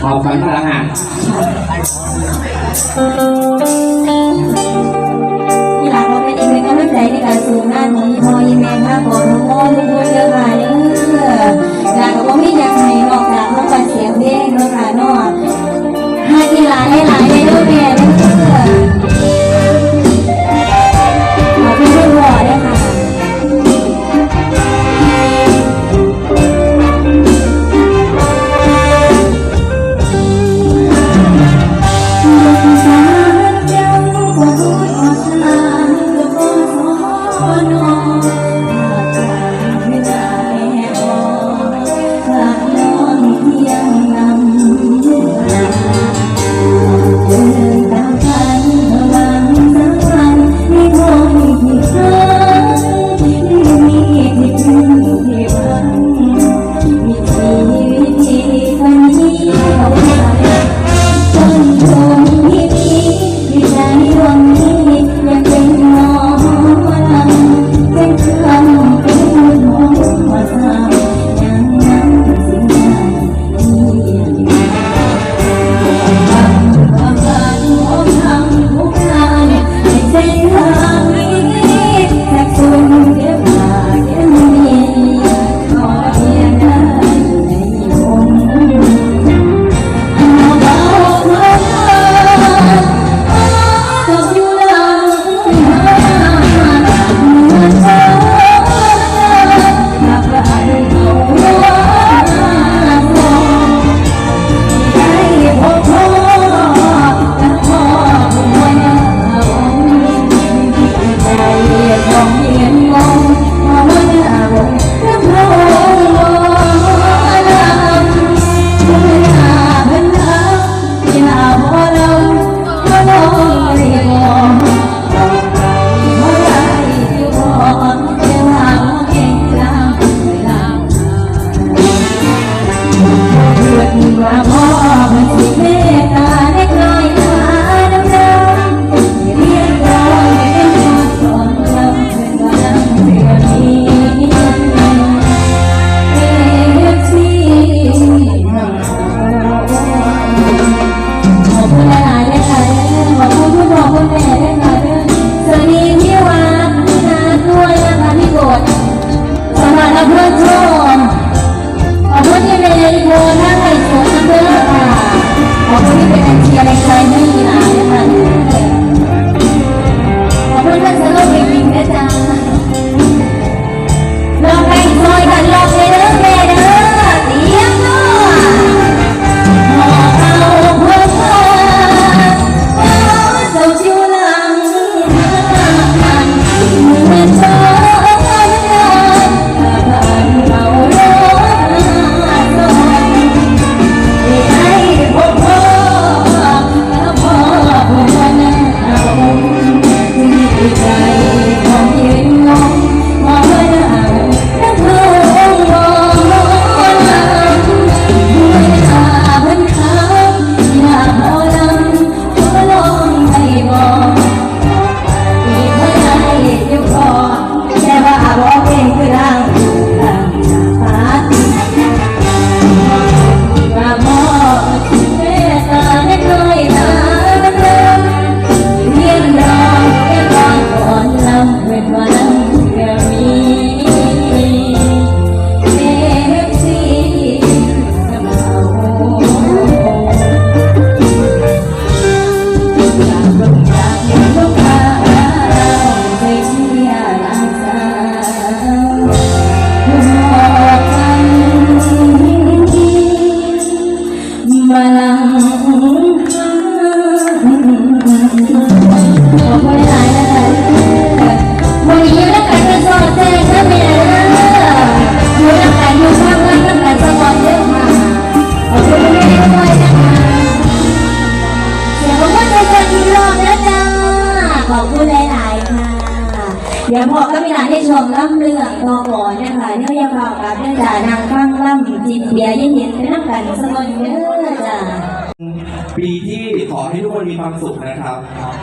ขอบคุแล้วฮะนที่หลังเราเป็นอีกหนึ่งกำลังใจในการสูงงานของพ่อแม่ข้าบ่อนน้องพ่อทุกคนเด้อค่ะ พระองค์ขอบคุณที่เป็นหน้าไอโฟนทั้งเรื่องค่อบคุณที่ป็นไอเทียในในี้นะ คนเด้อจ้ะปีที่ขอให้ทุกคนมีความสุขนะครับ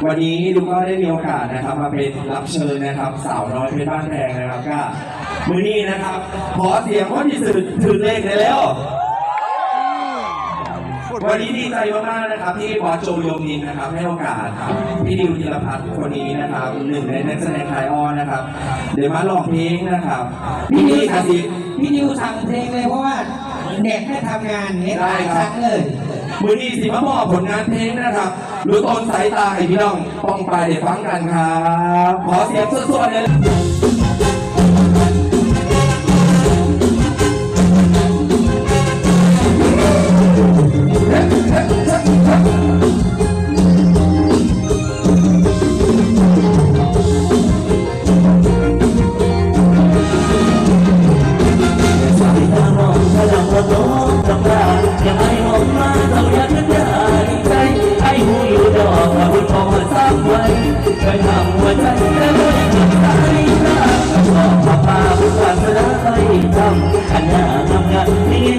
วันนี้ลูกก็ได้มีโอกาสนะครับ มาเป็นรับเชิญนะครับ สาวน้อยเพชรบ้านแพงนะครับก็มือนี้นะครับ ขอเสียงว่าที่สื่อถือเลขได้แล้ววันนี้ดีใจมากๆนะครับ ที่บอโจโยมินนะครับ ให้โอกาสพี่ดิวธีรพัฒน์คนนี้นะครับหนึ่งในนักแสดงไทยออนนะครับ เดี๋ยวมาลองเพลงนะครับ พี่ดิวสั่งเพลงเลยเพราะว่า เด็กให้ทำงานเนี่ยหลายครั้งเลยมือนี้สิมาบอกผลงานเพลงนะครับรู้ต้นสายตาให้พี่น้องป้องไปเดี๋ยวฟังกันครับ ขอเสียงสดๆเลย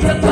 า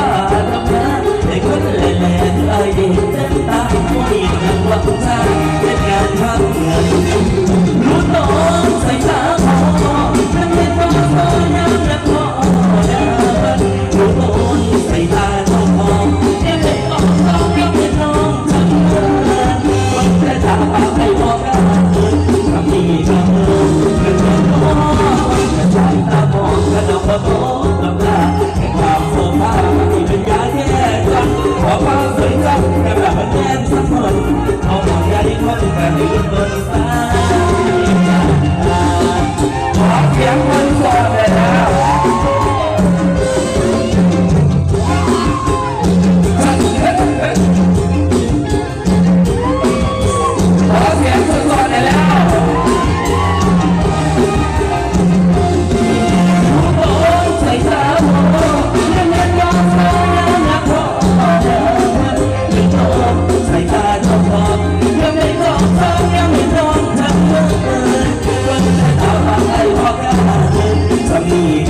ส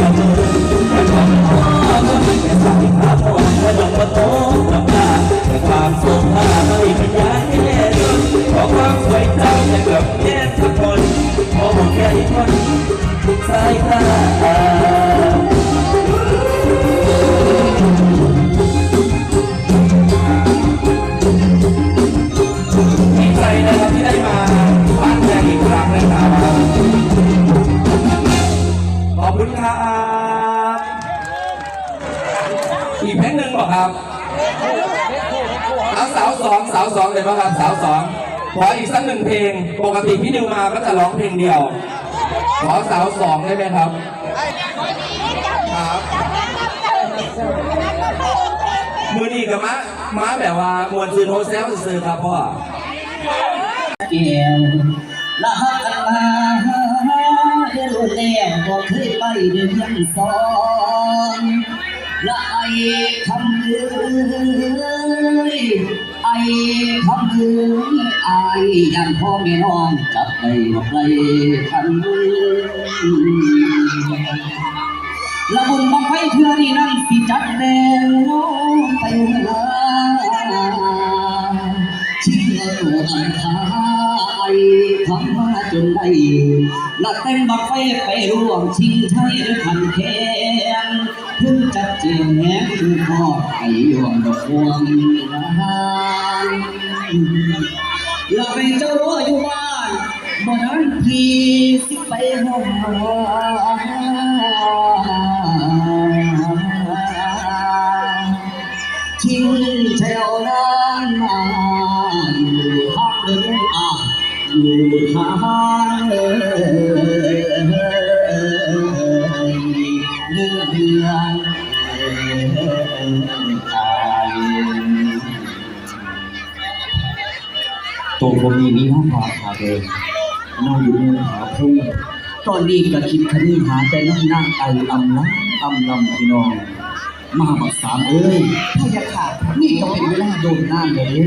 สาวสองสาวสองเลยป่ะครับสาวสองขออีกสักหนึ่งเพลง ปกติพี่นิวมาก็จะร้องเพลงเดียว ขอสาวสองได้ไหมครับครับมือนี้กับม้าม้าแบบว่ามวนซื้อโฮเซลซื้อครับพ่อเกี่ยวละหักกันมาเดินรุ่นแล้วก็เคยไปเดินยังสอนละไอ้คำเอ้ ยไอ้คำเอ้ยไอ้ยันพ่อแม่น้องจับไปบอกไรคันเอ้ยละบุญบังไฟเทือนี่นั่นสิจัดแดงน้องไปหัวชิงเอาตัวอันทายทำมาจนได้ละเต้นบังไฟไปร่วมชิงไทยด้วยขันแข็ งคือทอดไอ้ยวงดอกพวงนานละเป็นเจ้ารั้วอยู่บ้านบ่นั้นพี่สิไปห้องหา ตัวผมมีนี่ห้องพาพาเดินนอนอยู่ในหาพุ่งตอนนี้กะคิดคดีหาแต่น้ำหน้าไออำลำอำลำพี่น้อง มาบักสามเอ้ยพยาค่ะนี่ก็เป็นเวลาโดนหน้าเลย